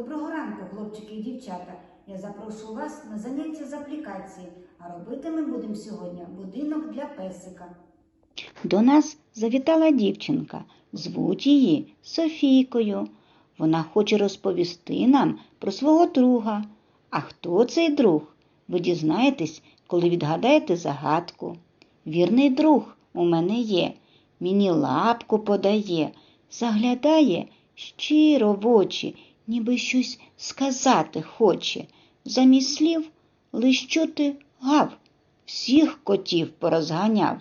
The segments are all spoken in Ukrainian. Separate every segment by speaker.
Speaker 1: Доброго ранку, хлопчики і дівчата. Я запрошую вас на заняття з аплікації, а робити ми будемо сьогодні будинок для песика.
Speaker 2: До нас завітала дівчинка. Звуть її Софійкою. Вона хоче розповісти нам про свого друга. А хто цей друг? Ви дізнаєтесь, коли відгадаєте загадку. Вірний друг у мене є, мені лапку подає, заглядає щиро в очі, ніби щось сказати хоче. Замість слів лиш чути гав, всіх котів порозганяв.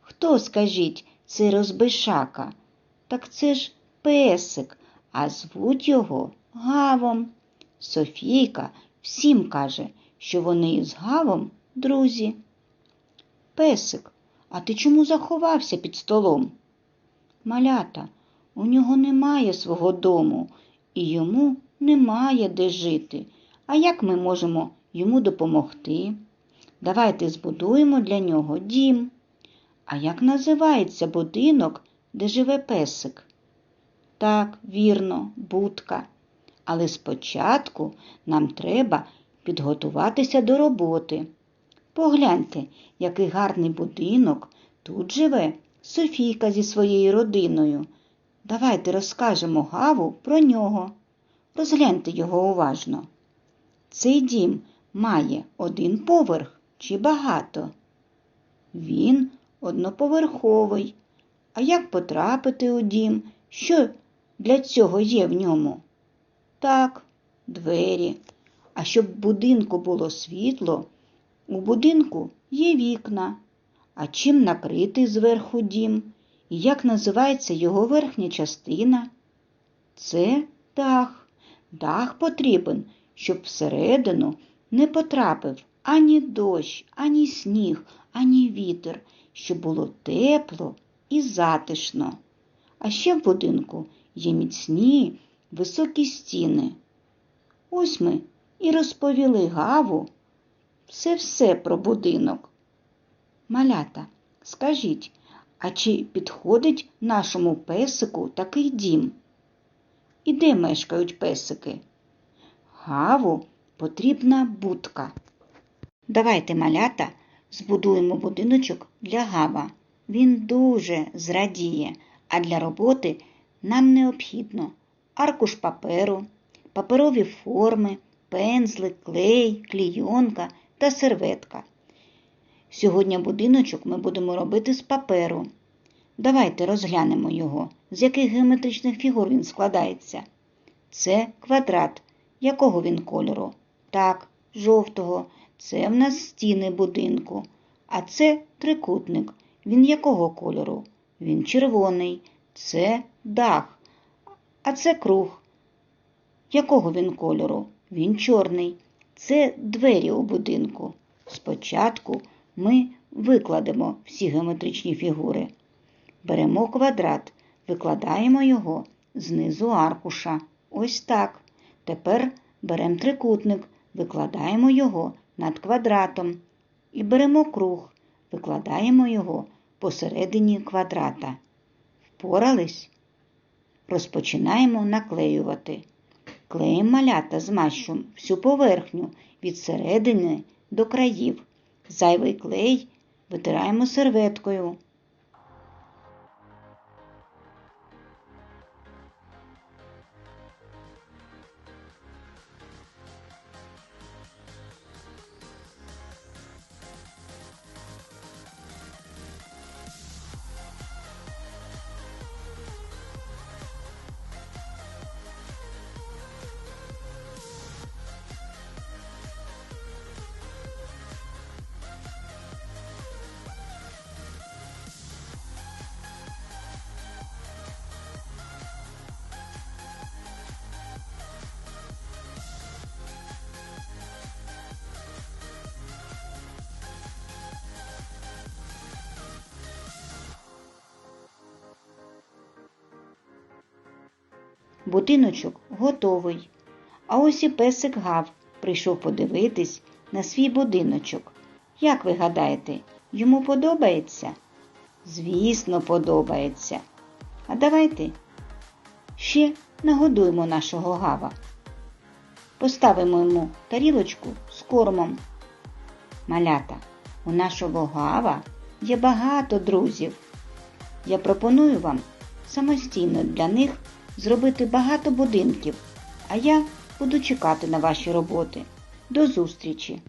Speaker 2: Хто, скажіть, цей розбишака? Так це ж песик, а звуть його Гавом. Софійка всім каже, що вони із Гавом друзі. Песик, а ти чому заховався під столом? Малята, у нього немає свого дому, і йому немає де жити. А як ми можемо йому допомогти? Давайте збудуємо для нього дім. А як називається будинок, де живе песик? Так, вірно, будка. Але спочатку нам треба підготуватися до роботи. Погляньте, який гарний будинок. Тут живе Софійка зі своєю родиною. Давайте розкажемо Гаву про нього. Розгляньте його уважно. Цей дім має один поверх чи багато? Він одноповерховий. А як потрапити у дім? Що для цього є в ньому? Так, двері. А щоб в будинку було світло, у будинку є вікна. А чим накритий зверху дім? І як називається його верхня частина? Це дах. Дах потрібен, щоб всередину не потрапив ані дощ, ані сніг, ані вітер, щоб було тепло і затишно. А ще в будинку є міцні високі стіни. Ось ми і розповіли Гаву все-все про будинок. Малята, скажіть, а чи підходить нашому песику такий дім? І де мешкають песики? Гаву потрібна будка. Давайте, малята, збудуємо будиночок для Гава. Він дуже зрадіє, а для роботи нам необхідно аркуш паперу, паперові форми, пензлик, клей, клійонка та серветка. Сьогодні будиночок ми будемо робити з паперу. Давайте розглянемо його, з яких геометричних фігур він складається. Це квадрат. Якого він кольору? Так, жовтого. Це в нас стіни будинку. А це трикутник. Він якого кольору? Він червоний. Це дах. А це круг. Якого він кольору? Він чорний. Це двері у будинку. Спочатку ми викладемо всі геометричні фігури. Беремо квадрат, викладаємо його знизу аркуша. Ось так. Тепер беремо трикутник, викладаємо його над квадратом. І беремо круг, викладаємо його посередині квадрата. Впорались? Розпочинаємо наклеювати. Клеєм малята змащуємо всю поверхню від середини до країв. Зайвий клей витираємо серветкою. Будиночок готовий. А ось і песик Гав прийшов подивитись на свій будиночок. Як ви гадаєте, йому подобається? Звісно, подобається. А давайте ще нагодуємо нашого гава. поставимо йому тарілочку з кормом. Малята, у нашого гава є багато друзів. Я пропоную вам самостійно для них зробити багато будинків, а я буду чекати на ваші роботи. До зустрічі!